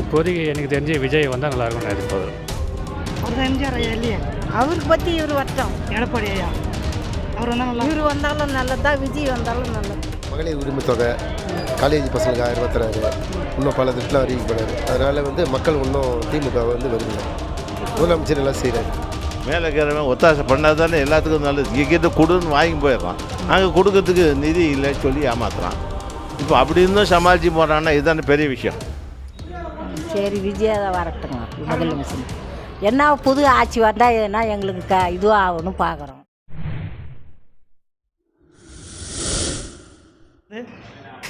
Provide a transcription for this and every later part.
இப்போதைக்கு எனக்கு தெரிஞ்சு விஜய் வந்தால் நல்லா இருக்கும்னு எதிர்பார்க்குறேன். அவர் எம்ஜிஆர் ஐயா இல்லையா? அவருக்கு பற்றி இவர் வரட்டும் எடப்பாடி ஐயா. அவர் வந்தால் நல்லா இவர் வந்தாலும் நல்லதா விஜய் வந்தாலும் நல்லது. மகளிர் உரிமை தொகை காலேஜ் பசங்களுக்கு ஆயிரம் ரூபாய். தராரு இன்னும் பல திட்டம் அறிவிக்கப்படுறாரு அதனால் வந்து மக்கள் இன்னும் திமுக வந்து வருங்க முதலமைச்சர் எல்லாம் செய்கிறாரு மேலே இருக்கிறவன் ஒத்தாசை பண்ணால் தானே எல்லாத்துக்கும் நல்லது. இங்கிட்ட கொடுன்னு வாங்கி போயிடுறான். அங்கே கொடுக்கறதுக்கு நிதி இல்லைன்னு சொல்லி ஏமாத்துறான். இப்போ அப்படி இருந்தும் சமாளித்து போகிறான்னா இதுதானே பெரிய விஷயம். சரி விஜயா தான் வரட்டுங்க. முதலமைச்சர். என்ன புது ஆட்சி வந்தால் என்ன எங்களுக்கு க இதுவும் ஆகணும் பார்க்குறோம்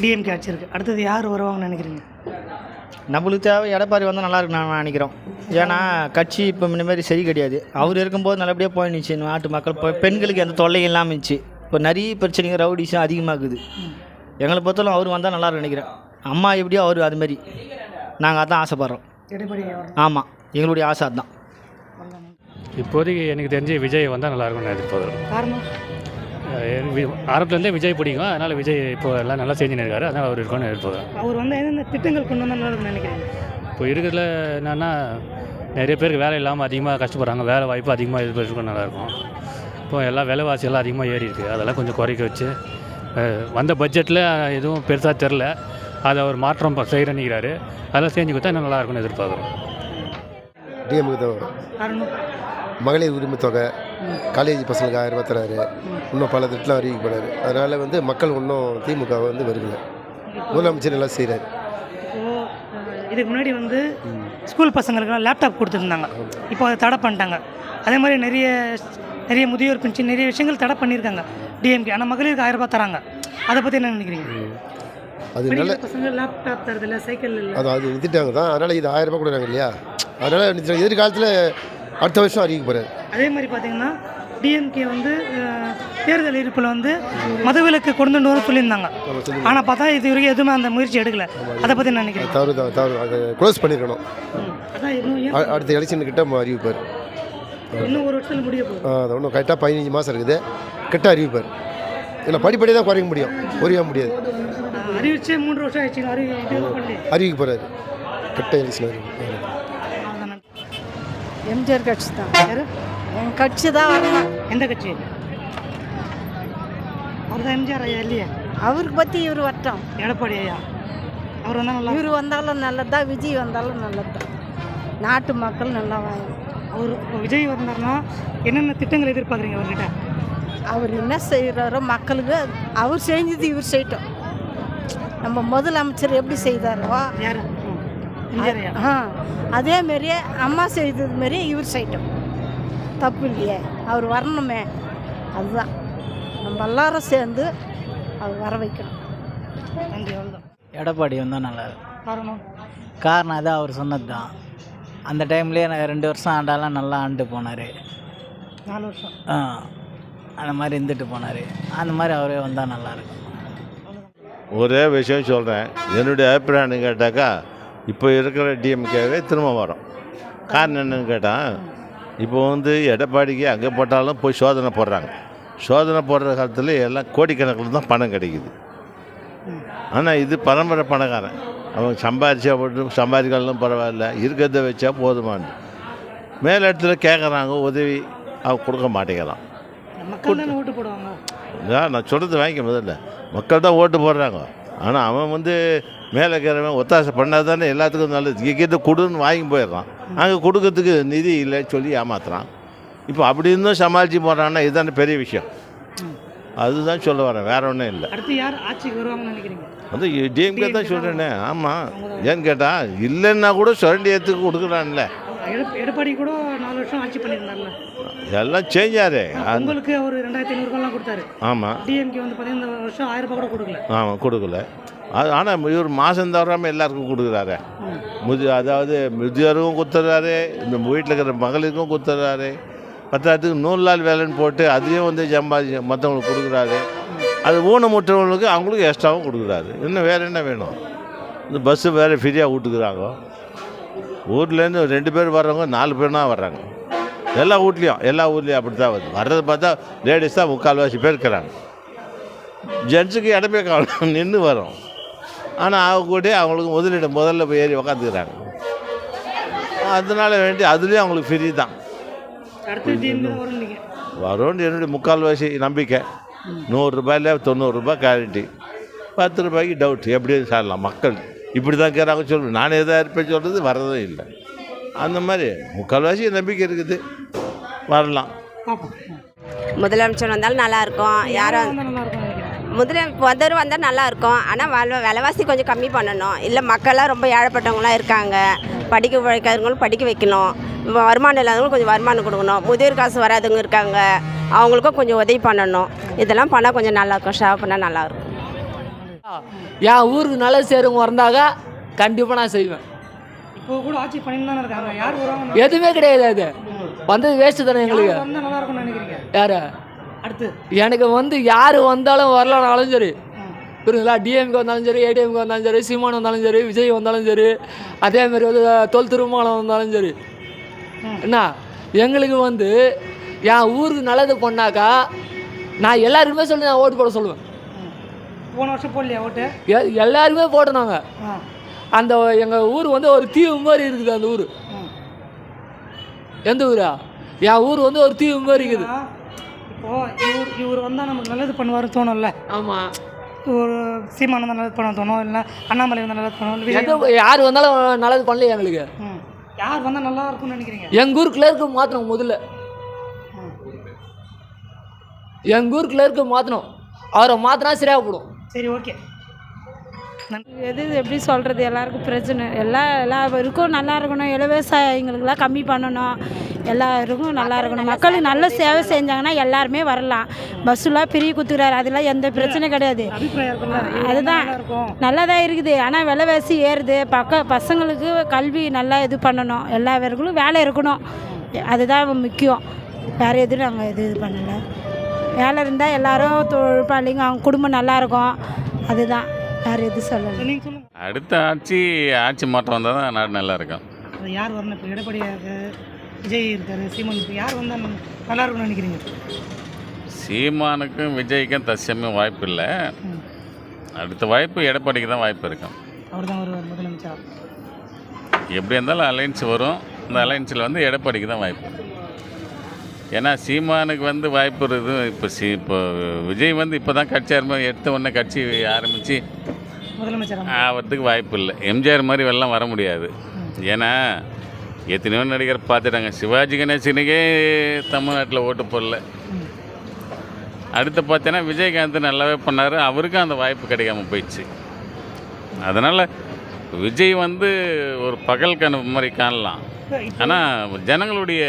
டிஎம்கே ஆட்சி இருக்குது அடுத்தது யார் வருவாங்கன்னு நினைக்கிறீங்க? நம்மளுக்கு தேவை எடப்பாடி வந்தால் நல்லா இருக்கு நான் நினைக்கிறோம். ஏன்னா கட்சி இப்போ முன்ன மாதிரி சரி கிடையாது. அவர் இருக்கும்போது நல்லபடியாக போயிடுச்சு. நாட்டு மக்கள் இப்போ பெண்களுக்கு எந்த தொல்லையும் இல்லாமல் இருந்துச்சு. இப்போ நிறைய பிரச்சனைகள் ரவுடிஸும் அதிகமாகுது. எங்களை பொறுத்தவரை அவர் வந்தால் நல்லா இருக்கும்னு நினைக்கிறேன். அம்மா எப்படியோ அவர் அதுமாரி நாங்கள் அதான் ஆசைப்படுறோம். ஆமாம் எங்களுடைய ஆசை அதுதான். இப்போதைக்கு எனக்கு தெரிஞ்சு விஜய் வந்தால் நல்லா இருக்கும்னு எதிர்பார்க்குறேன். காரணம்? ஆரம்பத்துலேருந்தே விஜய் பிடிக்கும். அதனால் விஜய் இப்போ எல்லாம் நல்லா செஞ்சுன்னு இருக்காரு. அதனால் அவர் இருக்கும்னு எதிர்பார்க்குறேன். அவர் வந்து என்னென்ன திட்டங்கள் கொண்டு வந்தால் நல்லா இருக்கும்னு நினைக்கிறீங்க? இப்போ இருக்கிறதுல என்னென்னா நிறைய பேருக்கு வேலை இல்லாமல் அதிகமாக கஷ்டப்படுறாங்க. வேலை வாய்ப்பு அதிகமாக எதிர்பார்க்கும் நல்லாயிருக்கும் இப்போ எல்லாம் விலைவாசி எல்லாம் அதிகமாக ஏறி இருக்குது அதெல்லாம் கொஞ்சம் குறைக்க வச்சு வந்த பட்ஜெட்டில் எதுவும் பெருசாக தெரில அதை அவர் மாற்றம் செய்கிறேன்னுக்கிறாரு அதெல்லாம் செஞ்சு கொடுத்தா இன்னும் நல்லா இருக்கும்னு எதிர்பார்க்குறோம். டிஎம்கு தான் மகளிர் உரிமை தொகை காலேஜ் பசங்களுக்கு ஆயிரம் ரூபாய் தராரு இன்னும் பல திட்டம் அறிவிக்கப்படுறாரு அதனால் வந்து மக்கள் இன்னும் திமுக வந்து வருங்க முதலமைச்சர் எல்லாம் செய்கிறாரு இதுக்கு முன்னாடி வந்து ஸ்கூல் பசங்களுக்குலாம் லேப்டாப் கொடுத்துருந்தாங்க. இப்போ அதை தடை பண்ணிட்டாங்க. அதே மாதிரி நிறைய நிறைய முதியோர் பென்ஷன் நிறைய விஷயங்கள் தடை பண்ணியிருக்காங்க. டிஎம்கே ஆனால் மகளிருக்கு ஆயிரம் ரூபாய் தராங்க. அதை பற்றி என்ன நினைக்கிறீங்க? அது நல்ல லேப்டாப் தரதில்ல சைக்கிள் இல்லை. அது அது நிறுத்திட்டாங்க தான் அதனால் இது ஆயிரம் ரூபாய் கொடுக்குறாங்க இல்லையா? அதனால் எதிர்காலத்தில் அடுத்த வருஷம் அறிவிக்க போகிறாரு அதே மாதிரி பார்த்தீங்கன்னா டிஎம்கே வந்து தேர்தல் இருப்பில் வந்து மதுவிலக்கு கொண்டு வந்து வர சொல்லியிருந்தாங்க. ஆனால் பார்த்தா இது வரைக்கும் எதுவுமே அந்த முயற்சி எடுக்கல. அதை பற்றி என்ன நினைக்கிறீங்க? தவறு தான் தவறு அதை க்ளோஸ் பண்ணியிருக்கணும் அ- அடுத்த எலெக்ஷன் கிட்ட அறிவிப்பார். இன்னும் ஒரு வருஷத்தில் முடிய போகுது. ஒன்றும் கரெக்டாக பதினஞ்சு மாதம் இருக்குது. கிட்ட அறிவிப்பார். இல்லை படிப்படியாக தான் குறைக்க முடியும். குறைய முடியாது. அறிவிச்சே மூன்று வருஷம் ஆயிடுச்சு. அறிவி இது பண்ணி அறிவிக்க போகிறாரு கிட்ட எலெக்ஷன் அறிவிப்பார் அவ்வளோதான் எம்ஜிஆர் கட்சி தான். என் கட்சி தான் வரணும் எந்த கட்சி? அவர் தான் எம்ஜிஆர் ஐயா இல்லையா? அவருக்கு பற்றி இவர் வரட்டும் எடப்பாடி ஐயா. அவர் வந்தால் நல்லா இவர் வந்தாலும் நல்லதா விஜய் வந்தாலும் நல்லது. நாட்டு மக்கள் நல்லா வாங்க அவர் விஜய் வந்தார்னா என்னென்ன திட்டங்கள் எதிர்பார்க்குறீங்க அவர்கிட்ட? அவர் என்ன செய்கிறாரோ மக்களுக்கு அவர் செஞ்சது இவர் செய்யட்டும். நம்ம முதலமைச்சர் எப்படி செய்தாரோ ஆ அதே மாதிரியே அம்மா செய்தது மாதிரியே இவர் செய்யட்டும். தப்பு இல்லையே அவர் வரணுமே. அதுதான். நம்ம எல்லாரும் சேர்ந்து அவர் வர வைக்கணும். எடப்பாடி வந்தால் நல்லா இருக்கும். காரணம்? காரணம் அது அவர் சொன்னது தான் அந்த டைம்லேயே எனக்கு ரெண்டு வருஷம் ஆண்டாலாம் நல்லா ஆண்டு போனார். நாலு வருஷம். அந்த மாதிரி இருந்துட்டு போனார். அந்த மாதிரி அவரே வந்தால் நல்லாயிருக்கும் ஒரே விஷயம் சொல்கிறேன் என்னுடைய அபிப்பிராயம்னு கேட்டாக்கா இப்போ இருக்கிற டிஎம்கேவே திரும்ப வரும். காரணம் என்னன்னு கேட்டால் இப்போ வந்து எடப்பாடிக்கு அங்கே போட்டாலும் போய் சோதனை போடுறாங்க. சோதனை போடுற காலத்தில் எல்லாம் கோடிக்கணக்கில் தான் பணம் கிடைக்குது. ஆனால் இது பரம்பரை பணக்காரன். அவன் சம்பாதிச்சா மட்டும் சம்பாதிக்கலாம் பரவாயில்ல இருக்கிறத வச்சா போதுமானது மேல் இடத்துல கேட்குறாங்க உதவி அவன் கொடுக்க மாட்டேங்கிறான். நான் சொல்கிறது வாங்கிக்க முதல்ல. மக்கள் தான் ஓட்டு போடுறாங்க. ஆனால் அவன் வந்து மேலே இருக்கிறவன் ஒத்தாசை பண்ணால் தானே எல்லாத்துக்கும் நல்லது. இங்கிட்ட கொடுன்னு வாங்கி போயிடுறான். அங்கே கொடுக்கறதுக்கு நிதி இல்லைன்னு சொல்லி ஏமாத்துறான். இப்போ அப்படி இருந்தும் சமாளித்து போடுறான்னா இதுதானே பெரிய விஷயம். அதுதான் சொல்ல வரேன். வேற ஒன்றும் இல்லை. அடுத்து யார் ஆட்சிக்கு வருவாங்கன்னு நினைக்கிறீங்க? வந்து டிஎம்கே தான் சொல்கிறேனே ஆமாம் ஏன்னு கேட்டால் இல்லைன்னா கூட சுரண்டி ஏற்றுக்கு கொடுக்குறான்ல. எடப்- எடப்பாடி கூட நாலு வருஷம் ஆட்சி எல்லாம் சேஞ்சாரே உங்களுக்கு அவர் ரெண்டாயிரத்தி ஐநூறுபாலாம் கொடுத்தாரு. ஆமாம் டிஎம்கே வந்து பார்த்தீங்கன்னா இந்த வருஷம் ஆயிரம் ரூபாய் கூட கொடுக்கல. ஆமாம் கொடுக்கல. அது ஆனால் இவர் மாதம் தவறாமல் எல்லாருக்கும் கொடுக்குறாரு. முதி அதாவது முதியோருக்கும் கொடுத்துட்றாரு இந்த வீட்டில் இருக்கிற மகளுக்கும் கொடுத்துட்றாரு பத்தாயிரத்துக்கு நூறு நாள் வேலைன்னு போட்டு அதையும் வந்து சம்பாதி மற்றவங்களுக்கு கொடுக்குறாரு. அது ஊனமுற்றவங்களுக்கு அவங்களுக்கு எக்ஸ்ட்ராவும் கொடுக்குறாரு. இன்னும் வேறு என்ன வேணும்? இந்த பஸ்ஸு வேறு ஃப்ரீயாக விட்டுக்குறாங்க ஊர்லேருந்து ரெண்டு பேர் வர்றவங்க நாலு பேர் தான் வர்றாங்க. எல்லா வீட்லேயும் எல்லா ஊர்லேயும் அப்படி தான் வருது. வர்றது பார்த்தா லேடிஸ் தான் முக்கால்வாசி பேர் இருக்கிறாங்க. ஜென்ஸுக்கு இடமே காணும் நின்று வரும். ஆனால் அவங்க கூட அவங்களுக்கு முதலிட முதல்ல போய் ஏறி உக்காந்துக்கிறாங்க. அதனால வேண்டி அதுலேயும் அவங்களுக்கு ஃப்ரீ தான். வரும்னு என்னுடைய முக்கால்வாசி நம்பிக்கை. நூறுரூபாயில் தொண்ணூறுரூபா கேரண்டி பத்து ரூபாய்க்கு டவுட் எப்படியும் சாரலாம். மக்கள் இப்படி தான் கேட்குறாங்க சொல்லு நான் எதாக இருப்பேன் சொல்கிறது வரதும் இல்லை. அந்த மாதிரி. முக்கால்வாசி நம்பிக்கை இருக்குது. வரலாம். முதலமைச்சர் வந்தாலும் நல்லா இருக்கும் யாரும் முதல முதல் வந்தால் நல்லா இருக்கும் ஆனால் வாழ் விலைவாசி கொஞ்சம் கம்மி பண்ணணும். இல்லை மக்கள்லாம் ரொம்ப ஏழைப்பட்டவங்களாம் இருக்காங்க. படிக்க வைக்காதவங்களும் படிக்க வைக்கணும். வ- வருமானம் இல்லாதவங்களும் கொஞ்சம் வருமானம் கொடுக்கணும். முதியோர் காசு வராதவங்க இருக்காங்க. அவங்களுக்கும் கொஞ்சம் உதவி பண்ணணும். இதெல்லாம் பண்ணால் கொஞ்சம் நல்லா இருக்கும் ஷேர் பண்ணால் நல்லாயிருக்கும். என் ஊருக்கு நல்லது செய்கிறவங்க வந்தாங்க கண்டிப்பாக நான் செய்வேன். இப்போ கூட ஆட்சி பண்ணிட்டு தானே இருக்காங்க. யார் வருவாங்க எதுவுமே கிடையாது அது. வந்தது வேஸ்ட்டு தானே எங்களுக்கு. வந்தால் நல்லா இருக்கும்னு நினைக்கிறீங்க? யார்? அடுத்து. எனக்கு வந்து யார் வந்தாலும் வரலனாலும் சரி. புரியுங்களா டிஎம்கே வந்தாலும் சரி ஏடிஎம்கே வந்தாலும் சரி சீமான் வந்தாலும் சரி விஜய் வந்தாலும் சரி அதேமாரி வந்து தொல் திருமாவளம் வந்தாலும் சரி. என்ன? எங்களுக்கு வந்து என் ஊருக்கு நல்லது பண்ணாக்கா நான் எல்லாருக்குமே சொல்லி நான் ஓட்டு போட சொல்லுவேன். போன வருஷம் போடலையா ஓட்டு? எல்லாருமே போட்டோம் நாங்கள் அந்த எங்கள் ஊர் வந்து ஒரு தீவு மாதிரி இருக்குது அந்த ஊர். எந்த ஊரா? என் ஊர் வந்து ஒரு தீவு மாதிரி இருக்குது. ஆ, இப்போ இவர் இவர் வந்தால் நமக்கு நல்லது பண்ணுவாருன்னு தோணும்ல. ஆமாம் ஒரு சீமான் வந்தால் நல்லது பண்ண தோணும் இல்லை அண்ணாமலை வந்தால் நல்லது விஜய் யார் வந்தாலும் நல்லது பண்ணல எங்களுக்கு. யார் வந்தால் நல்லா இருக்கும்னு நினைக்கிறீங்க? எங்கள் ஊர் கிளர்க்கு மாற்றணும் முதல்ல. எங்கள் ஊர் கிளர்க்கு மாற்றணும் அவரை மாற்றினா சரியாக போடும். சரி ஓகே. எது எப்படி சொல்கிறது எல்லாருக்கும் பிரச்சனை. எல்லா எல்லாருக்கும் நல்லா இருக்கணும். விவசாயிங்களுக்கெல்லாம் கம்மி பண்ணணும். எல்லாருக்கும் நல்லா இருக்கணும். மக்களுக்கு நல்ல சேவை செஞ்சாங்கன்னா எல்லாருமே வரலாம். பஸ்ஸுலாம் பிரி குத்துக்கிறாரு அதெல்லாம் எந்த பிரச்சனையும் கிடையாது. அதுதான். நல்லா இருக்கும். நல்லா தான் இருக்குது. ஆனால் விலைவாசி ஏறுது. பக்க பசங்களுக்கு கல்வி நல்லா இது பண்ணணும். எல்லா பேருக்கும் வேலை இருக்கணும். அதுதான் முக்கியம். வேறு எதுவும் நாங்கள் இது இது பண்ணலை. வேலை இருந்தால் எல்லாரும் தொழிற்பாளிங்க அவங்க குடும்பம் நல்லா இருக்கும். அதுதான். வேறு எதுவும் சொல்லலை. அடுத்த ஆட்சி ஆட்சி மாற்றம் வந்தால் தான் நாடு நல்லா இருக்கும். அது யார் வரணும்? இப்போ எடப்பாடி இருக்காரு விஜய் இருக்காரு சீமான் யார் வந்தால் நல்லா இருக்கும்னு நினைக்கிறீங்க? சீமானுக்கும் விஜய்க்கும் தற்சமயம் வாய்ப்பு இல்லை. அடுத்த வாய்ப்பு எடப்பாடிக்கு தான் வாய்ப்பு இருக்கும். அவர் தான் வருவார் முதலமைச்சர்? எப்படி இருந்தாலும் அலைன்ஸ் வரும். அந்த அலைன்ஸில் வந்து எடப்பாடிக்கு தான் வாய்ப்பு. ஏன்னா சீமானுக்கு வந்து வாய்ப்பு இருக்குது. இப்போ சி இப்போ விஜய் வந்து இப்போ தான் கட்சி ஆரம்பி எடுத்த உடனே கட்சி ஆரம்பித்து முதலமைச்சர்? ஆகிறதுக்கு வாய்ப்பு இல்லை எம்ஜிஆர் மாதிரி வெள்ளம் வர முடியாது. ஏன்னா எத்தனையோ நடிகர் பார்த்துட்டாங்க. சிவாஜி கணேசனுக்கே தமிழ்நாட்டில் ஓட்டு போடல. அடுத்து பார்த்தீங்கன்னா விஜயகாந்த் நல்லாவே பண்ணார். அவருக்கும் அந்த வாய்ப்பு கிடைக்காம போயிடுச்சு. அதனால் விஜய் வந்து ஒரு பகல் கனவு மாதிரி காணலாம். ஆனால் ஜனங்களுடைய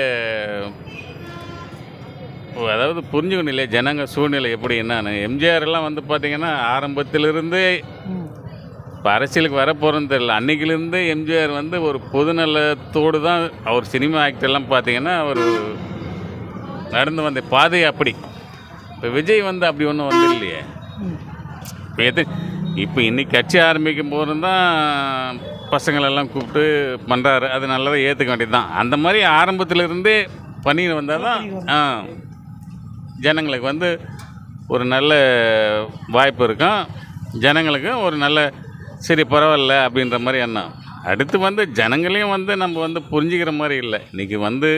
அதாவது புரிஞ்சுக்கணும் இல்லையா? ஜனங்க சூழ்நிலை எப்படி என்னன்னு. எம்ஜிஆர் எல்லாம் வந்து பார்த்தீங்கன்னா ஆரம்பத்திலிருந்தே இப்போ அரசியலுக்கு வர போகிறேன்னு தெரியல. அன்னைக்கிலேருந்து எம்ஜிஆர் வந்து ஒரு பொதுநலத்தோடு தான் அவர் சினிமா ஆக்டர்லாம் பார்த்தீங்கன்னா அவர் நடந்து வந்த பாதை அப்படி. இப்போ விஜய் வந்து அப்படி ஒன்றும் வந்து இல்லையே இப்போ எது இப்போ இன்றைக்கி கட்சி ஆரம்பிக்கும் போது தான் பசங்களெல்லாம் கூப்பிட்டு பண்ணுறாரு அது நல்லதாக ஏற்றுக்க வேண்டியது தான் அந்த மாதிரி ஆரம்பத்திலிருந்தே பண்ணி வந்தால் தான் ஆ ஜனங்களுக்கு வந்து ஒரு நல்ல வாய்ப்பு இருக்கும். ஜனங்களுக்கும் ஒரு நல்ல சரி பரவாயில்ல அப்படின்ற மாதிரி எண்ணம். அடுத்து வந்து ஜனங்களையும் வந்து நம்ம வந்து புரிஞ்சுக்கிற மாதிரி இல்லை. இன்றைக்கி வந்து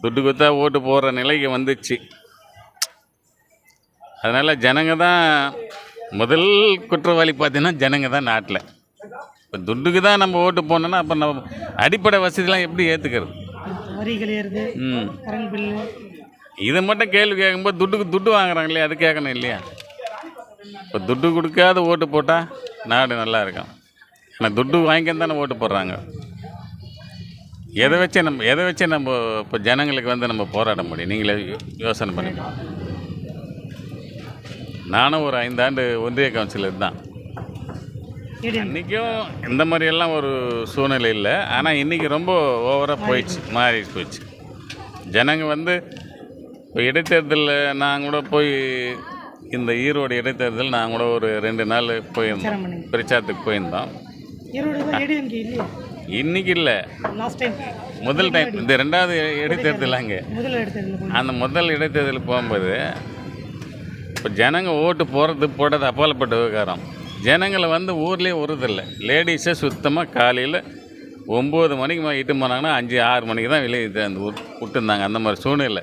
துட்டு குத்தா ஓட்டு போடுற நிலைக்கு வந்துச்சு. அதனால் ஜனங்க தான் முதல் குற்றவாளி பார்த்தீங்கன்னா ஜனங்க தான் நாட்டில். இப்போ துட்டுக்கு தான் நம்ம ஓட்டு போனோன்னா அப்போ நம்ம அடிப்படை வசதிலாம் எப்படி ஏற்றுக்கிறது ம். இதை மட்டும் கேள்வி கேட்கும்போது துட்டுக்கு துட்டு வாங்குறாங்க இல்லையா? அது கேட்கணும் இல்லையா? இப்போ துட்டு கொடுக்காத ஓட்டு போட்டால் நாடு நல்லா இருக்கும். ஆனால் துட்டு வாங்கிக்க தானே ஓட்டு போடுறாங்க. எதை வச்சே நம்ம எதை வச்சே நம்ம இப்போ ஜனங்களுக்கு வந்து நம்ம போராட முடியும்? நீங்களே யோசனை பண்ணுங்க. நானும் ஒரு ஐந்தாண்டு ஒன்றிய கவுன்சிலர் தான். இன்றைக்கும் இந்த மாதிரியெல்லாம் ஒரு சூழ்நிலை இல்லை. ஆனால் இன்றைக்கி ரொம்ப ஓவராக போயிடுச்சு மாறி போயிடுச்சு. ஜனங்க வந்து இப்போ இடைத்தேர்தலில் நான் கூட போய் இந்த ஈரோடு இடைத்தேர்தல் நான் கூட ஒரு ரெண்டு நாள் போயிருந்தோம். பிரச்சாரத்துக்கு போயிருந்தோம். இன்றைக்கி இல்லை. முதல் டைம் இந்த ரெண்டாவது இடைத்தேர்தல் அங்கே. அந்த முதல் இடைத்தேர்தலுக்கு போகும்போது இப்போ ஜனங்க ஓட்டு போடுறது போடுறது அப்பாலப்பட்ட விவகாரம். ஜனங்களை வந்து ஊர்லேயே விடுறதில்ல லேடிஸை சுத்தமாக காலையில் ஒம்பது மணிக்கு இட்டு போனாங்கன்னா அஞ்சு ஆறு மணிக்கு தான் வெளியே அந்த ஊர் விட்டுருந்தாங்க அந்த மாதிரி சூழ்நிலை.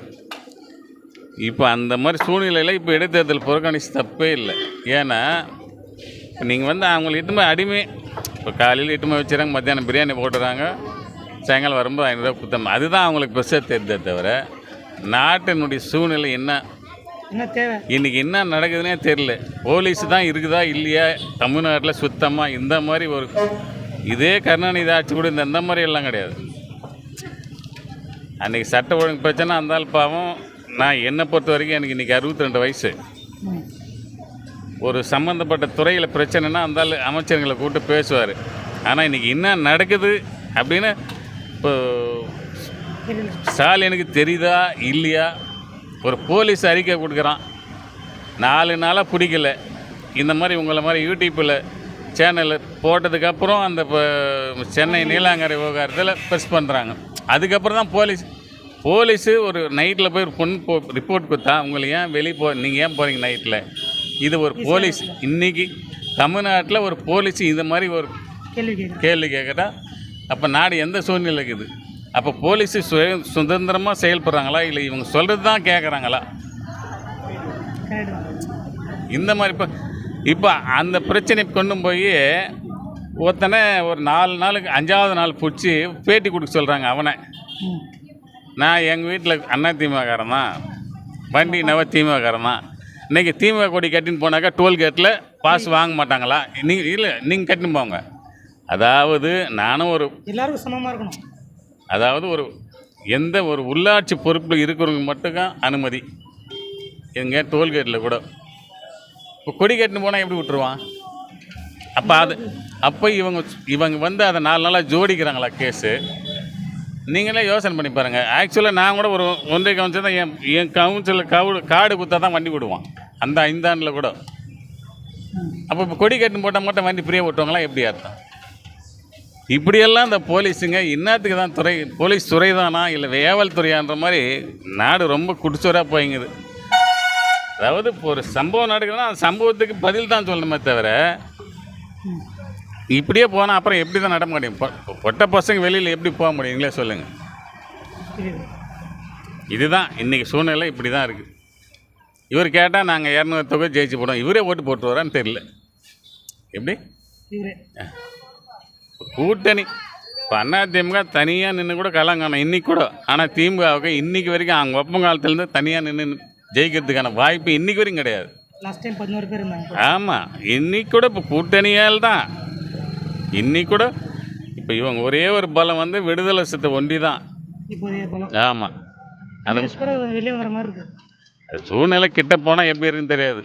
இப்போ அந்த மாதிரி சூழ்நிலையில் இப்போ இடைத்தேர்தல் புறக்கணிச்சு தப்பே இல்லை. ஏன்னா இப்போ நீங்கள் வந்து அவங்களை இட்டுமே அடிமை இப்போ காலையில் இட்டுமே வச்சுறாங்க மத்தியானம் பிரியாணி போட்டுறாங்க சாயங்காலம் வரும்போது ஐநூறுரூவா குத்தம் அதுதான் அவங்களுக்கு பெருசாக தெரியுதே தவிர நாட்டினுடைய சூழ்நிலை என்ன? என்ன தேவை? இன்றைக்கி என்ன நடக்குதுன்னே தெரில போலீஸ் தான் இருக்குதா இல்லையா? தமிழ்நாட்டில் சுத்தமாக இந்த மாதிரி ஒரு இதே கருணாநிதி ஆட்சி கூட இந்த மாதிரி எல்லாம் கிடையாது. அன்றைக்கி சட்ட ஒழுங்கு பிரச்சனை அந்த பாவம் நான் என்னை பொறுத்த வரைக்கும் எனக்கு இன்றைக்கி அறுபத்தி ரெண்டு வயசு. ஒரு சம்மந்தப்பட்ட துறையில் பிரச்சனைனா அந்த அமைச்சர்களை அமைச்சருங்களை கூப்பிட்டு பேசுவார். ஆனால் இன்றைக்கி என்ன நடக்குது அப்படின்னு இப்போ ஸ்டாலினுக்கு தெரியுதா இல்லையா? ஒரு போலீஸ் அறிக்கை கொடுக்குறான். நாலு நாளாக பிடிக்கல. இந்த மாதிரி உங்களை மாதிரி யூடியூப்பில் சேனலில் போட்டதுக்கப்புறம் அந்த சென்னை நீலாங்கரை விவகாரத்தில் ப்ரெஸ் பண்ணுறாங்க அதுக்கப்புறம் தான் போலீஸ் போலீஸு ஒரு நைட்டில் போய் பொண்ணு போ ரிப்போர்ட் கொடுத்தா உங்களை ஏன் வெளியே போ நீங்கள் ஏன் போகிறீங்க நைட்டில் இது ஒரு போலீஸ். இன்றைக்கி தமிழ்நாட்டில் ஒரு போலீஸ் இந்த மாதிரி ஒரு கேள்வி கேட்குறா. அப்போ நாடு எந்த சூழ்நிலை இருக்குது? அப்போ போலீஸு சுய சுதந்திரமாக செயல்படுறாங்களா? இல்லை இவங்க சொல்கிறது தான் கேட்குறாங்களா இந்த மாதிரி இப்போ இப்போ அந்த பிரச்சனை கொண்டு போய் ஒருத்தனை ஒரு நாலு நாளுக்கு அஞ்சாவது நாள் பிடிச்சி பேட்டி கொடுக்க சொல்கிறாங்க அவனை. நான் எங்கள் வீட்டில் அண்ணா திமுககாரன் தான். வண்டி நவ திமுககாரன் தான். இன்றைக்கி திமுக கொடி கட்டின்னு போனாக்கா டோல்கேட்டில் பாஸ் வாங்க மாட்டாங்களா? நீங்கள் இல்லை நீங்கள் கட்டின்னு போங்க. அதாவது நானும் ஒரு எல்லாருக்கும் சமமாக இருக்கணும். அதாவது ஒரு எந்த ஒரு உள்ளாட்சி பொறுப்பில் இருக்கிறவங்க மட்டும்தான் அனுமதி. எங்க டோல்கேட்டில் கூட. இப்போ கொடி கட்டின்னு போனால் எப்படி விட்டுருவான்? அப்போ அது அப்போ இவங்க இவங்க வந்து அதை நாலு நாளாக ஜோடிக்கிறாங்களா கேஸு நீங்களே யோசனை பண்ணி பாருங்கள் ஆக்சுவலாக நான் கூட ஒரு ஒன்றை கவுன்சில் தான் என் என் கவுன்சிலில் கவு காடு குத்தா தான் வண்டி விடுவான் அந்த ஐந்தாண்டில் கூட. அப்போ இப்போ கொடி கட்டின்னு போட்டால் மட்டும் வண்டி ஃப்ரீயாக விட்டுவாங்களா எப்படி அர்த்தம்? இப்படியெல்லாம் இந்த போலீஸுங்க இன்னத்துக்கு தான் துறை போலீஸ் துறை தானா இல்லை வேவல் துறையான்ற மாதிரி நாடு ரொம்ப குடிச்சோராக போயிங்குது. அதாவது இப்போ ஒரு சம்பவம் நடக்குதுன்னா அந்த சம்பவத்துக்கு பதில் தான் சொல்லணுமே தவிர இப்படியே போனால் அப்புறம் எப்படி தான் நட முடியும் பொட்ட பசங்க வெளியில் எப்படி போக முடியும்? நீங்களே சொல்லுங்கள் இதுதான் இன்றைக்கி சூழ்நிலை இப்படி தான் இருக்குது இவர் கேட்டால் நாங்கள் இரநூறு தொகை ஜெயிச்சு போடுவோம். இவரே ஓட்டு போட்டு வரான்னு தெரியல. எப்படி? கூட்டணி. இப்போ அதிமுக தனியாக நின்று கூட கலங்காணும் இன்னைக்கு கூட. ஆனால் திமுகவுக்கு இன்னைக்கு வரைக்கும் அவங்க ஒப்பம் காலத்துலேருந்து தனியாக நின்று ஜெயிக்கிறதுக்கான வாய்ப்பு இன்னைக்கு வரைக்கும் கிடையாது. ஆமாம் இன்னைக்கு கூட இப்போ கூட்டணியால் தான் இன்னைக்கு கூட இப்போ இவங்க ஒரே ஒரு பலம் வந்து விடுதலை சித்த ஒண்டி தான் ஆமாம் அது கூட வெளியே வர மாதிரி இருக்கு. அது சூழ்நிலை கிட்ட போனால் எப்படி இருக்குன்னு தெரியாது.